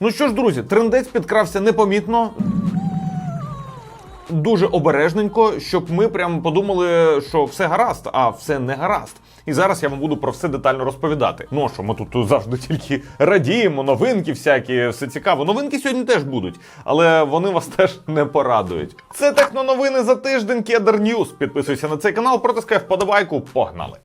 Ну що ж, друзі, трендець підкрався непомітно. Дуже обережненько, щоб ми прямо подумали, що все гаразд, а все не гаразд. І зараз я вам буду про все детально розповідати. Ну що ми тут завжди тільки радіємо, новинки всякі, все цікаво. Новинки сьогодні теж будуть, але вони вас теж не порадують. Це техноновини за тиждень Кедр Ньюс. Підписуйся на цей канал, протискай вподобайку. Погнали!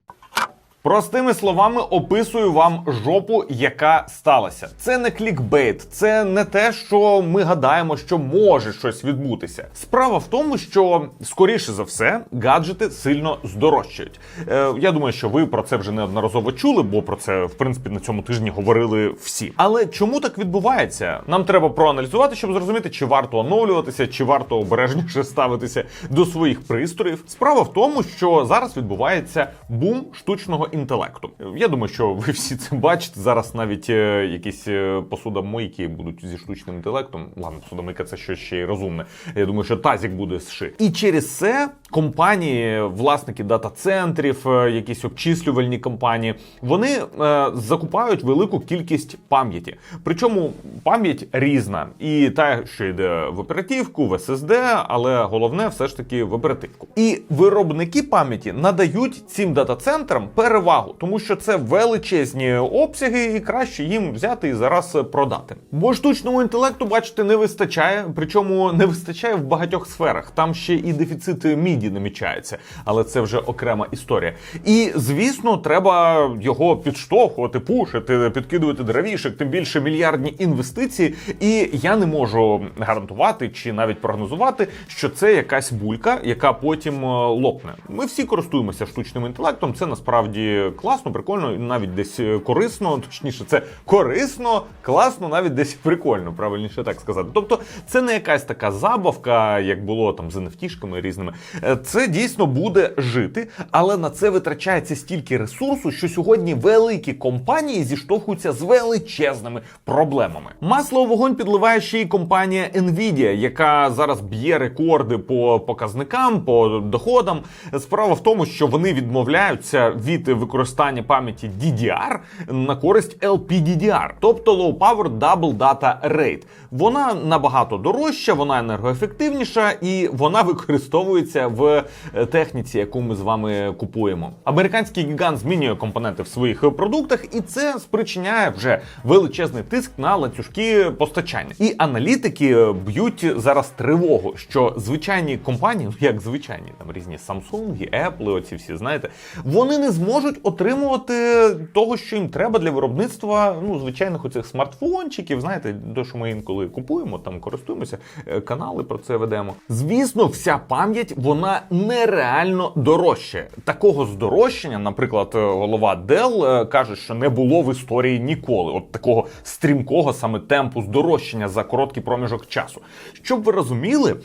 Простими словами описую вам жопу, яка сталася. Це не клікбейт, це не те, що ми гадаємо, що може щось відбутися. Справа в тому, що скоріше за все гаджети сильно здорожчають. Е, я думаю, що ви про це вже неодноразово чули, бо про це в принципі на цьому тижні говорили всі. Але чому так відбувається? Нам треба проаналізувати, щоб зрозуміти, чи варто оновлюватися, чи варто обережніше ставитися до своїх пристроїв. Справа в тому, що зараз відбувається бум штучного інтелекту. Я думаю, що ви всі це бачите. Зараз навіть е, якісь е, посудомийки будуть зі штучним інтелектом. Ладно, посудомийка це щось ще й розумне. Я думаю, що тазік буде зши. І через це компанії, власники дата-центрів, е, якісь обчислювальні компанії, вони е, закупають велику кількість пам'яті. Причому пам'ять різна, і та, що йде в оперативку, в SSD, але головне все ж таки в оперативку. І виробники пам'яті надають цим дата-центрам перевагу, тому що це величезні обсяги, і краще їм взяти і зараз продати. Бо штучному інтелекту, бачите, не вистачає, причому не вистачає в багатьох сферах. Там ще і дефіцит міді намічається, але це вже окрема історія. І звісно, треба його підштовхувати, пушити, підкидувати дровішек, тим більше мільярдні інвестиції. І я не можу гарантувати чи навіть прогнозувати, що це якась булька, яка потім е, лопне. Ми всі користуємося штучним інтелектом. Це насправді класно, прикольно, навіть десь е, корисно. Точніше, це корисно, класно, навіть десь прикольно, правильніше так сказати. Тобто, це не якась така забавка, як було там з NFT-шками різними. Е, Це дійсно буде жити, але на це витрачається стільки ресурсу, що сьогодні великі компанії зіштовхуються з величезними проблемами. Масло у вогонь підливає ще й компанія Nvidia, яка зараз б'є рекорди по показникам, по доходам. Справа в тому, що вони відмовляються від використання пам'яті DDR на користь LPDDR, тобто Low Power Double Data Rate. Вона набагато дорожча, вона енергоефективніша і вона використовується в е, техніці, яку ми з вами купуємо. Американський гігант змінює компоненти в своїх продуктах, і це спричиняє вже величезний тиск на ланцюжки постачання. І аналітики б'ють зараз тривогу, що звичайні компанії, ну як звичайні, там різні Samsung, Apple, оці всі знаєте, вони не зможуть отримувати того, що їм треба для виробництва ну звичайних оцих смартфончиків. Знаєте, то, що ми інколи купуємо, там користуємося, е, канали про це ведемо. Звісно, вся пам'ять вона нереально дорожча. Такого здорожчання, наприклад, е, голова Dell е, каже, що не було в історії ніколи. От такого стрімкого саме темпу здорожчання за короткий проміжок часу. Щоб ви розуміли,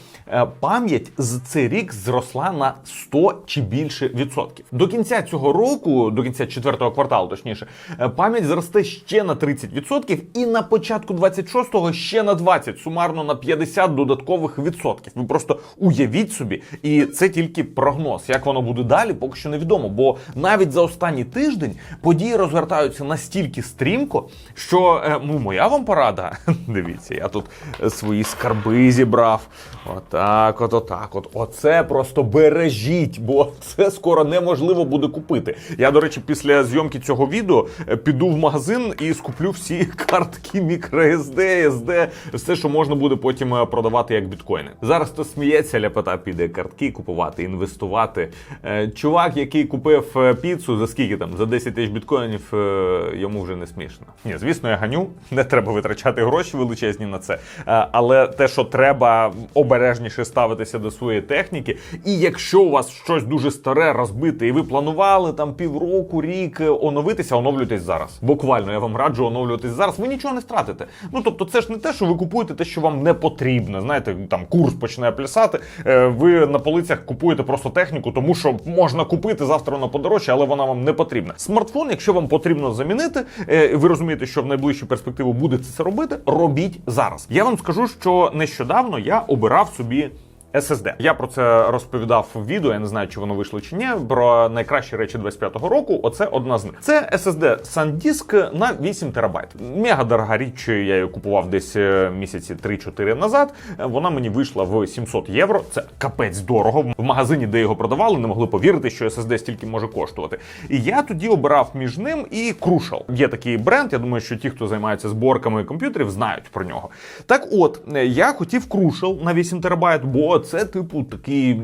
пам'ять з цей рік зросла на 100 чи більше відсотків. До кінця цього року, до кінця четвертого кварталу, точніше, е, пам'ять зросте ще на 30% і на початку 26-го ще на 20, сумарно на 50 додаткових відсотків. Ви просто уявіть собі, і це тільки прогноз. Як воно буде далі, поки що невідомо. Бо навіть за останній тиждень події розгортаються настільки стрімко, що е, ну, моя вам порада. Дивіться, я тут е, свої скарби зібрав. Отак, от, отак, от. Оце просто бережіть, бо це скоро неможливо буде купити. Я, до речі, після зйомки цього відео е, піду в магазин і скуплю всі картки microSD, SD, все, що можна буде потім е, продавати як біткоїни. Зараз то сміється, ляпота піде картки купувати, інвестувати. Е, Чувак, який купив піцу за скільки там? За 10 тисяч біткоїнів, йому вже не смішно. Ні, звісно, я ганю, не треба витрачати гроші величезні на це. Але те, що треба обережніше ставитися до своєї техніки, і якщо у вас щось дуже старе розбите, і ви планували там півроку, рік е, оновитися, оновлюйтесь зараз. Буквально я вам раджу оновлюватись зараз. Ви нічого не втратите. Ну тобто, це ж не те, що ви купуєте те, що вам не потрібно. Знаєте, там курс почне плясати. е, Ви на полицях купуєте просто техніку, тому що можна купити завтра вона подорожче, але вона вам не потрібна. Смартфон, якщо вам потрібно замінити, е, ви розумієте, що в найближчу перспективу будете це робити. Робіть зараз. Я вам скажу, що нещодавно я обирав собі SSD. Я про це розповідав в відео. Я не знаю, чи воно вийшло чи ні. Про найкращі речі 25-го року. Оце одна з них. Це SSD SanDisk на 8 терабайт. Мега дорога річ. Я її купував десь е, місяці 3-4 назад. Е, Вона мені вийшла в 700 євро. Це капець дорого. В магазині, де його продавали, не могли повірити, що SSD стільки може коштувати. І я тоді обирав між ним і Crucial. Є такий бренд. Я думаю, що ті, хто займається зборками комп'ютерів, знають про нього. Так, от е, я хотів Crucial на 8 терабайт, бо це, типу, такий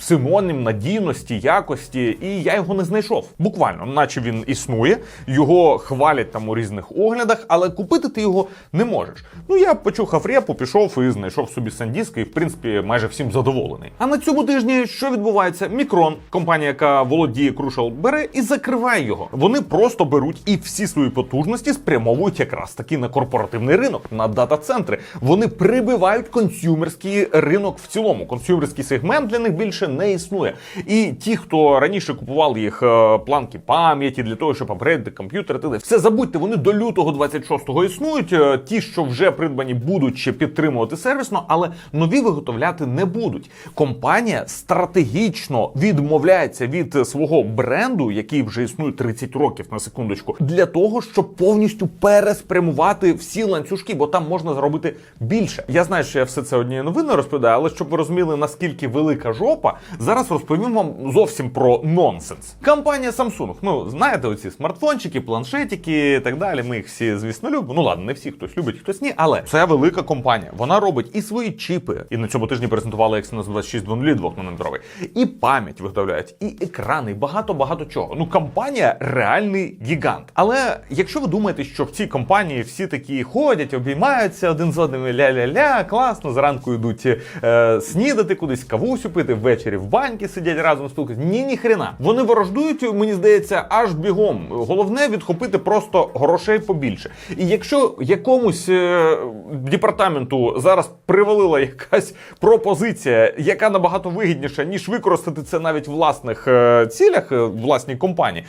синонім надійності, якості, і я його не знайшов. Буквально, наче він існує, його хвалять там у різних оглядах, але купити ти його не можеш. Ну я почухав репу, пішов і знайшов собі SanDisk, і в принципі майже всім задоволений. А на цьому тижні що відбувається? Мікрон, компанія, яка володіє Crucial, бере і закриває його. Вони просто беруть і всі свої потужності спрямовують якраз таки на корпоративний ринок, на дата-центри. Вони прибивають консюмерський ринок в цілому. Консюмерський сегмент для них більше не існує. І ті, хто раніше купували їх е, планки пам'яті для того, щоб апгрейдити комп'ютери, т.д. все забудьте, вони до лютого 26-го існують. Е, Ті, що вже придбані, будуть ще підтримувати сервісно, але нові виготовляти не будуть. Компанія стратегічно відмовляється від свого бренду, який вже існує 30 років на секундочку, для того, щоб повністю переспрямувати всі ланцюжки, бо там можна зробити більше. Я знаю, що я все це однією новиною розповідаю, але щоб ви розуміли, наскільки велика жопа, зараз розповім вам зовсім про нонсенс. Компанія Samsung, ну знаєте, оці смартфончики, планшетики і так далі. Ми їх всі, звісно, любимо. Ну ладно, не всі хтось любить, хтось ні, але це велика компанія. Вона робить і свої чіпи, і на цьому тижні презентували Exynos 2600 двохнанометровий, і пам'ять виготовляють, і екрани, і багато багато чого. Ну, компанія реальний гігант. Але якщо ви думаєте, що в цій компанії всі такі ходять, обіймаються один з одним, ля-ля-ля, класно, зранку йдуть е, снідати кудись, кавусю пити, ввечері в баньки сидять разом спілкуються. Ні, ні хрена. Вони ворождують, мені здається, аж бігом. Головне відхопити просто грошей побільше. І якщо якомусь е, департаменту зараз привалила якась пропозиція, яка набагато вигідніша, ніж використати це навіть в власних е, цілях, е, власній компанії,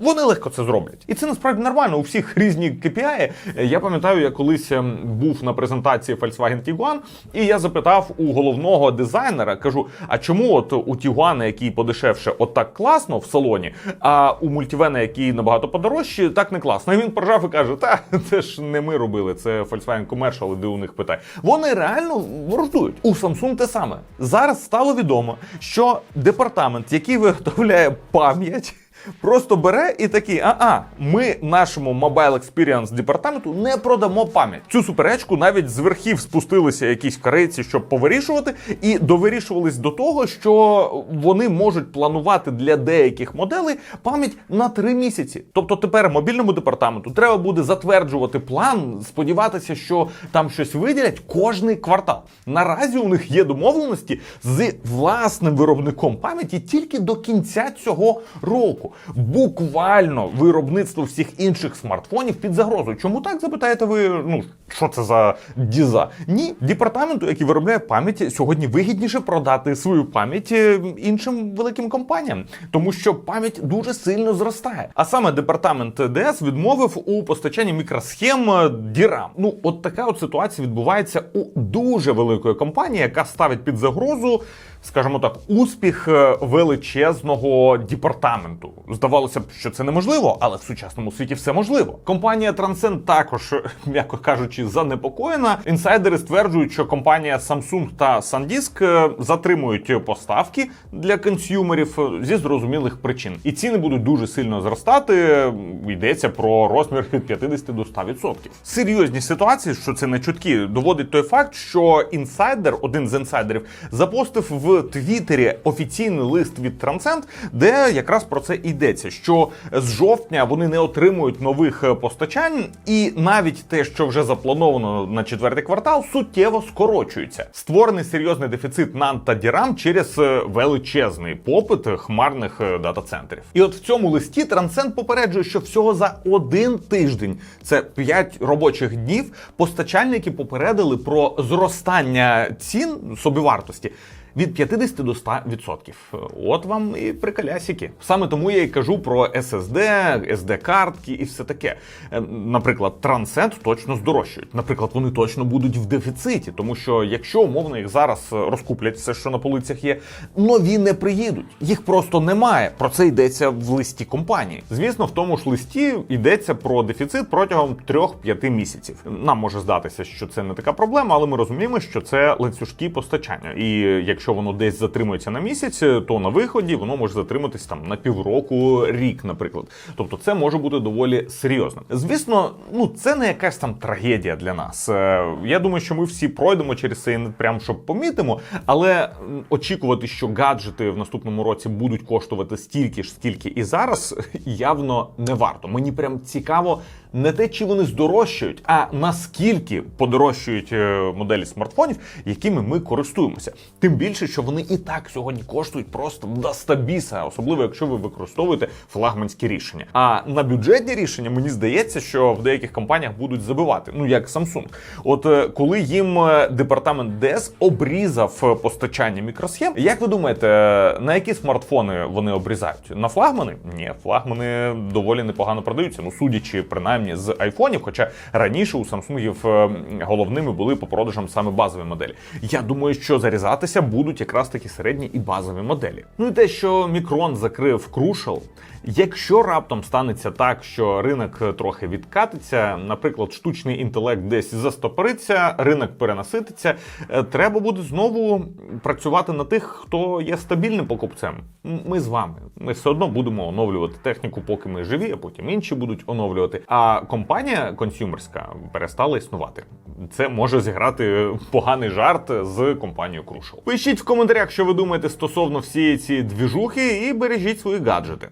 вони легко це зроблять. І це насправді нормально. У всіх різні KPI. Я пам'ятаю, я колись ем, був на презентації Volkswagen Tiguan, і я запитав у головного дизайнера, кажу: а чому от у Tiguan, який подешевше, от так класно в салоні, а у мультивена, який набагато подорожче, так не класно. І він поржав і каже: Та це ж не ми робили, це Volkswagen Commercial, іди у них питай. Вони реально ворождують. У Samsung те саме. Зараз стало відомо, що департамент, який виготовляє пам'ять. Просто бере і такий, а-а, ми нашому Mobile Experience департаменту не продамо пам'ять. Цю суперечку навіть з верхів спустилися якісь корейці, щоб повирішувати, і довирішувались до того, що вони можуть планувати для деяких моделей пам'ять на три місяці. Тобто тепер мобільному департаменту треба буде затверджувати план, сподіватися, що там щось виділять кожний квартал. Наразі у них є домовленості з власним виробником пам'яті тільки до кінця цього року. Буквально виробництво всіх інших смартфонів під загрозою. Чому так запитаєте ви? Ну що це за діза? Ні, департаменту, який виробляє пам'ять, сьогодні вигідніше продати свою пам'ять е, іншим великим компаніям, тому що пам'ять дуже сильно зростає. А саме департамент ДС відмовив у постачанні мікросхем е, DRAM. Ну, от така от ситуація відбувається у дуже великої компанії, яка ставить під загрозу. Скажімо так, успіх е, величезного департаменту. Здавалося б, що це неможливо, але в сучасному світі все можливо. Компанія Transcend також, м'яко кажучи, занепокоєна. Інсайдери стверджують, що компанія Samsung та SanDisk е, затримують поставки для консюмерів е, зі зрозумілих причин. І ціни будуть дуже сильно зростати. Йдеться про розмір від 50 до 100%. Серйозні ситуації, що це не чутки, доводить той факт, що інсайдер, один з інсайдерів, запостив в Твіттері офіційний лист від Transcend, де якраз про це йдеться. Що з жовтня вони не отримують нових е, постачань, і навіть те, що вже заплановано на четвертий квартал, суттєво скорочується. Створений серйозний дефіцит NAND та DRAM через е, величезний попит хмарних е, дата-центрів. І от в цьому листі Transcend попереджує, що всього за один тиждень, це 5 робочих днів, постачальники попередили про зростання цін собівартості від 50 до 100%. От вам і приколясики. Саме тому я й кажу про SSD, SD-картки і все таке. Е, Наприклад, Transcend точно здорожчують. Наприклад, вони точно будуть в дефіциті, тому що якщо умовно їх зараз розкуплять все, що на полицях є, нові не приїдуть. Їх просто немає. Про це йдеться в листі компанії. Звісно, в тому ж листі йдеться про дефіцит протягом 3-5 місяців. Нам може здатися, що це не така проблема, але ми розуміємо, що це ланцюжки постачання. І якщо воно десь затримується на місяць, то на виході воно може затриматись там на півроку, рік, наприклад. Тобто, це може бути доволі серйозно. Звісно, ну це не якась там трагедія для нас. Е, Я думаю, що ми всі пройдемо через це і не прям щоб помітимо, але очікувати, що гаджети в наступному році будуть коштувати стільки ж, скільки і зараз, явно не варто. Мені прям цікаво не те, чи вони здорожчають, а наскільки подорожчають е, моделі смартфонів, якими ми користуємося. Тим більше, що вони і так сьогодні коштують просто до стабіса, особливо якщо ви використовуєте флагманські рішення. А на бюджетні рішення мені здається, що в деяких компаніях будуть забивати. Ну як Samsung. От е, коли їм е, департамент ДЕС обрізав е, постачання мікросхем, як ви думаєте, на які смартфони вони обрізають? На флагмани? Ні, флагмани доволі непогано продаються. Ну судячи принаймні з айфонів, хоча раніше у е, головними були по продажам саме базові моделі. Я думаю, що зарізатися будуть якраз такі середні і базові моделі. Ну і те, що Мікрон закрив Crucial, Якщо раптом станеться так, що ринок трохи відкатиться, наприклад, штучний інтелект десь застопориться, ринок перенасититься, е, треба буде знову працювати на тих, хто є стабільним покупцем. Ми з вами. Ми все одно будемо оновлювати техніку, поки ми живі, а потім інші будуть оновлювати. А компанія консюмерська перестала існувати. Це може зіграти поганий жарт з компанією Crucial. Пишіть в коментарях, що ви думаєте стосовно всієї цієї двіжухи, і бережіть свої гаджети.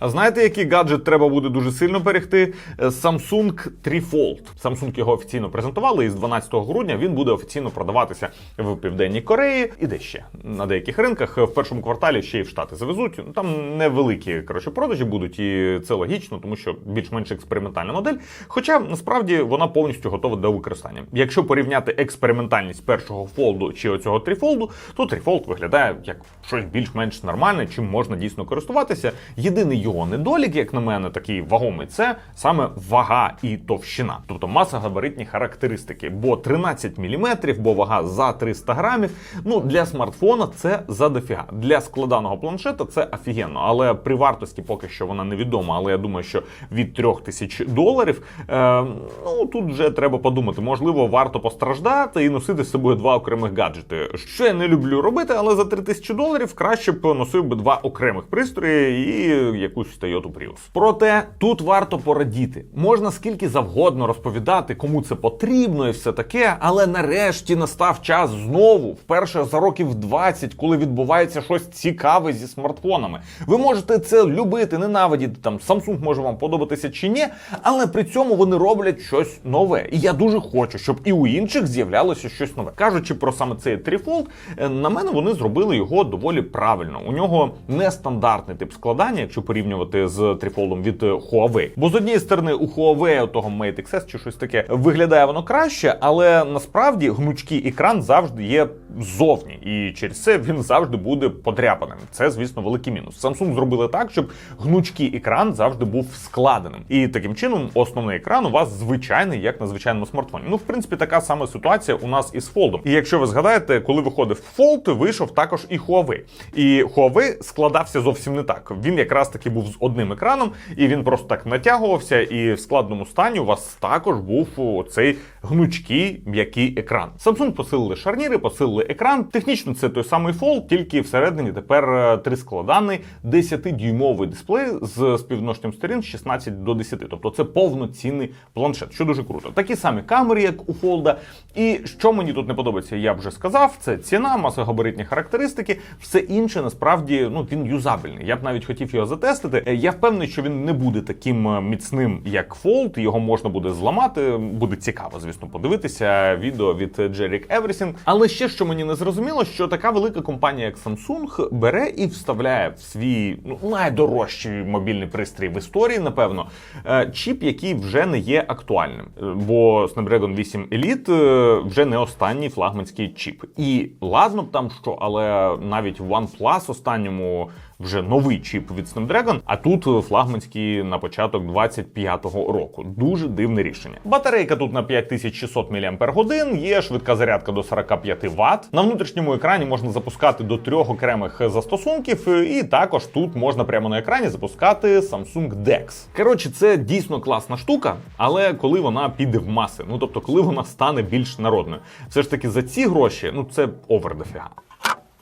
А знаєте, який гаджет треба буде дуже сильно берегти? Е, Samsung Threefold. Samsung його офіційно презентували, і з 12 грудня він буде офіційно продаватися в Південній Кореї і де ще на деяких ринках в першому кварталі ще й в Штати завезуть. Ну, Там невеликі коротше продажі будуть, і це логічно, тому що більш-менш експериментальна модель. Хоча насправді вона повністю готова до використання. Якщо порівняти експериментальність першого фолду чи оцього тріфолду, то тріфолд виглядає як щось більш-менш нормальне, чим можна дійсно користуватися. Єдиний його недолік, як на мене, такий вагомий, це саме вага і товщина, тобто масогабаритні характеристики. Бо 13 мм, бо вага за 300 грамів. Ну для смартфона це за дофіга. Для складаного планшета це офігенно. Але при вартості поки що вона невідома. Але я думаю, що від 3000 доларів е, ну тут вже треба подумати. Можливо, варто постраждати і носити з собою два окремих гаджети. Що я не люблю робити, але за 3000 доларів краще б носив би два окремих пристрої і якусь Toyota Prius. Проте тут варто порадіти. Можна скільки завгодно розповідати, кому це потрібно і все таке, але нарешті настав час знову, вперше за років 20, коли відбувається щось цікаве зі смартфонами. Ви можете це любити, ненавидіти. Там Samsung може вам подобатися чи ні, але при цьому вони роблять щось нове. І я дуже хочу, щоб і у інших з'являлося щось нове. Кажучи про саме цей тріфолд, е, на мене вони зробили його доволі правильно. У нього нестандартний тип складання, якщо порівнювати з тріфолдом від Huawei. Бо з однієї сторони у Huawei того Mate XS чи щось таке виглядає воно краще, але насправді гнучкий екран завжди є ззовні, і через це він завжди буде подряпаним. Це, звісно, великий мінус. Samsung зробили так, щоб гнучкий екран завжди був складеним. І таким чином основний екран у вас звичайний, як на звичайному смартфоні. Ну, в принципі, така сама ситуація у нас із Fold. І якщо ви згадаєте, коли виходив Fold, вийшов також і Huawei. І Huawei складався зовсім не так. Він якраз таки був з одним екраном, і він просто так натягувався. І в складному стані у вас також був цей гнучкий м'який екран. Samsung посилили шарніри, посилили екран. Технічно це той самий Fold, тільки всередині тепер е, трискладаний 10-дюймовий дисплей з співношенням сторін 16 до 10. Тобто це повноцінний планшет, що дуже круто. Такі самі камери, як у Fold. І що мені тут не подобається, я вже сказав, це ціна, масогабаритні характеристики. Все інше насправді ну він юзабельний. Я б навіть хотів його затестити. Е, Я впевнений, що він не буде таким е, міцним, як Fold. Його можна буде зламати. Буде цікаво, звісно. Звісно, подивитися відео від Jerry Everything. Але ще що мені не зрозуміло, що така велика компанія, як Samsung, бере і вставляє в свій ну найдорожчий мобільний пристрій в історії, напевно, е, чіп, який вже не є актуальним. Е, Бо Snapdragon 8 Elite е, вже не останній флагманський чіп. І ладно б там що, але навіть OnePlus останньому вже новий чіп від Snapdragon, а тут е, флагманський на початок 25-го року. Дуже дивне рішення. Батарейка тут на 5600 мАч, є швидка зарядка до 45 Вт. На внутрішньому екрані можна запускати до трьох окремих застосунків, е, і також тут можна прямо на екрані запускати Samsung DeX. Коротше, це дійсно класна штука, але коли вона піде в маси, ну тобто, коли вона стане більш народною, все ж таки за ці гроші, ну це овер дофіга.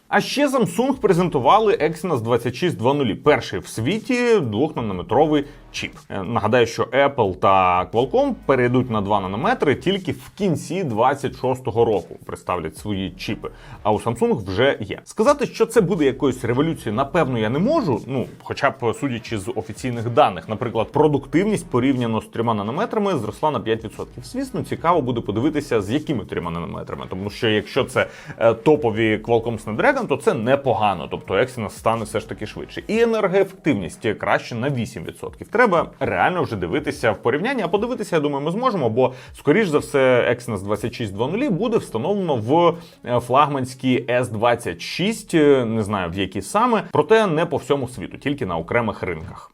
А ще Samsung презентували Exynos 2620, перший в світі 2-нанометровий чіп. Е, Нагадаю, що Apple та Qualcomm перейдуть на 2 нанометри тільки в кінці 26-го року. Представлять свої чіпи. А у Samsung вже є. Сказати, що це буде якоюсь революцією, напевно, я не можу. Ну, хоча б судячи з офіційних даних, наприклад, продуктивність порівняно з 3 нанометрами зросла на 5%. Звісно, цікаво буде подивитися, з якими 3 нанометрами, тому що якщо це е, топові Qualcomm Snapdragon, то це непогано. Тобто Exynos стане все ж таки швидше. І енергоефективність краще на 8%. Треба реально вже дивитися в порівнянні. А подивитися, я думаю, ми зможемо, бо скоріш за все, Exynos 2620 буде встановлено в е, флагманській S26, е, не знаю в які саме, проте не по всьому світу, тільки на окремих ринках.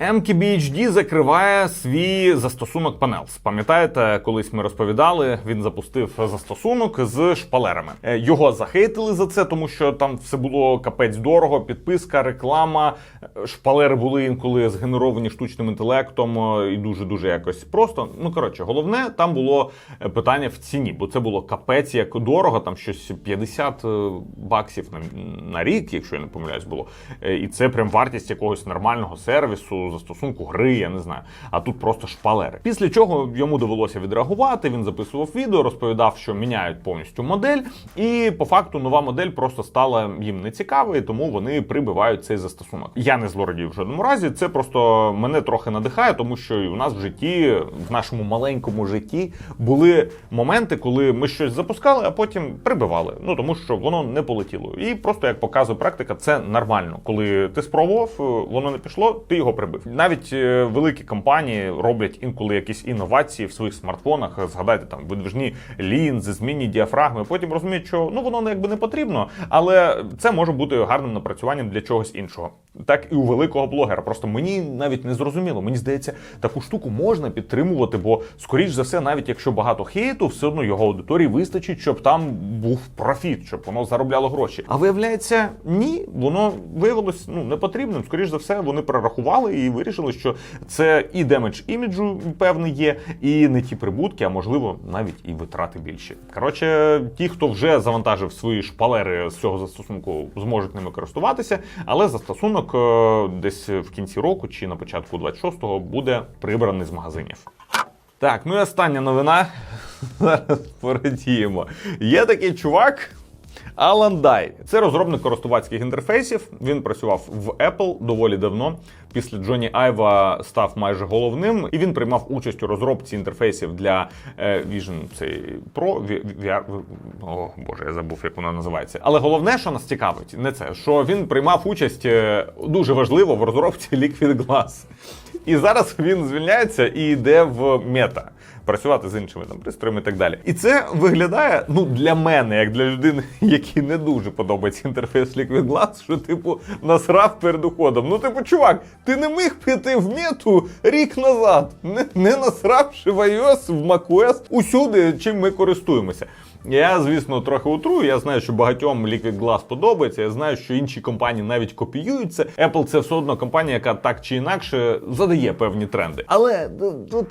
MKBHD закриває свій застосунок Panels. Пам'ятаєте, колись ми розповідали, він запустив застосунок з шпалерами. Е, Його захейтили за це, тому що там все було капець дорого, підписка, реклама. Е, Шпалери були інколи згенеровані штучним інтелектом е, і дуже дуже якось просто. Ну коротше, головне там було питання в ціні, бо це було капець як дорого, там щось 50 баксів на, на рік, якщо я не помиляюсь, було. І це прям вартість якогось нормального сервісу, застосунку гри, я не знаю. А тут просто шпалери. Після чого йому довелося відреагувати. Він записував відео, розповідав, що міняють повністю модель, і по факту нова модель просто стала їм нецікавою, тому вони прибивають цей застосунок. Я не злорадію в жодному разі. Це просто мене трохи надихає, тому що і у нас в житті, в нашому маленькому житті, були моменти, коли ми щось запускали, а потім прибивали. Ну тому що воно не полетіло. І просто як показує практика, це нормально. Коли ти спробував, е, воно не пішло, ти його прибив. Навіть е, великі компанії роблять інколи якісь інновації в своїх смартфонах. Згадайте там видвижні лінзи, змінні діафрагми. Потім розуміють, що ну воно якби не потрібно, але це може бути гарним напрацюванням для чогось іншого. Так і у великого блогера. Просто мені навіть не зрозуміло. Мені здається, таку штуку можна підтримувати, бо скоріш за все, навіть якщо багато хейту, все одно його аудиторії вистачить, щоб там був профіт, щоб воно заробляло гроші. А виявляється, ні, воно виявилось ну непотрібним. Скоріш за все, вони прорахували і вирішили, що це і демедж іміджу певний є, і не ті прибутки, а можливо навіть і витрати більші. Коротше, ті, хто вже завантажив свої шпалери з цього застосунку, зможуть ними користуватися, але застосунок е, десь в кінці року чи на початку 26-го буде прибраний з магазинів. Так, ну і остання новина. Зараз порадіємо. Є такий чувак. Алан Дай. Це розробник користувацьких інтерфейсів. Він працював в Apple доволі давно. Після Джоні Айва став майже головним, і він приймав участь у розробці інтерфейсів для е, Vision цей Pro, VR, О, боже, я забув, як вона називається. Але головне, що нас цікавить, не це, що він приймав участь е, дуже важливо в розробці Liquid Glass. І зараз він звільняється і йде в мета працювати з іншими там пристроями і так далі. І це виглядає ну для мене, як для людини, якій не дуже подобається інтерфейс Liquid Glass, що типу насрав перед уходом. Ну, типу, чувак, ти не міг піти в мету рік назад, не, не насравши в iOS, в macOS, усюди, чим ми користуємося. Я, звісно, трохи утрую. Я знаю, що багатьом Liquid Glass подобається. Я знаю, що інші компанії навіть копіюються. Apple це все одно компанія, яка так чи інакше задає певні тренди. Але ну, тут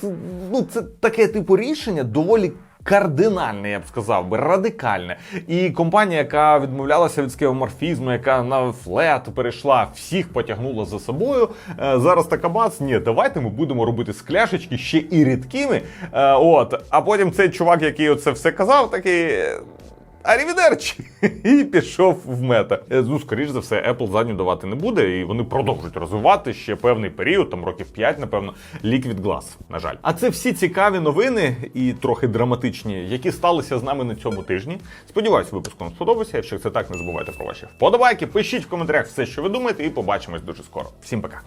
ну це таке типу рішення доволі. Кардинальне, я б сказав би, радикальне. І компанія, яка відмовлялася від скеоморфізму, яка на флет перейшла, всіх потягнула за собою. Е, зараз така бац, ні, давайте ми будемо робити скляшечки ще і рідкими. Е, от, а потім цей чувак, який оце все казав, такий. Арівідерчі! І пішов в мета. Ну, скоріш за все, Apple задню давати не буде, і вони продовжують розвивати ще певний період, там років 5, напевно, Liquid Glass, на жаль. А це всі цікаві новини і трохи драматичні, які сталися з нами на цьому тижні. Сподіваюсь, випуск вам сподобався. Якщо це так, не забувайте про ваші вподобайки. Пишіть в коментарях все, що ви думаєте, і побачимось дуже скоро. Всім пока.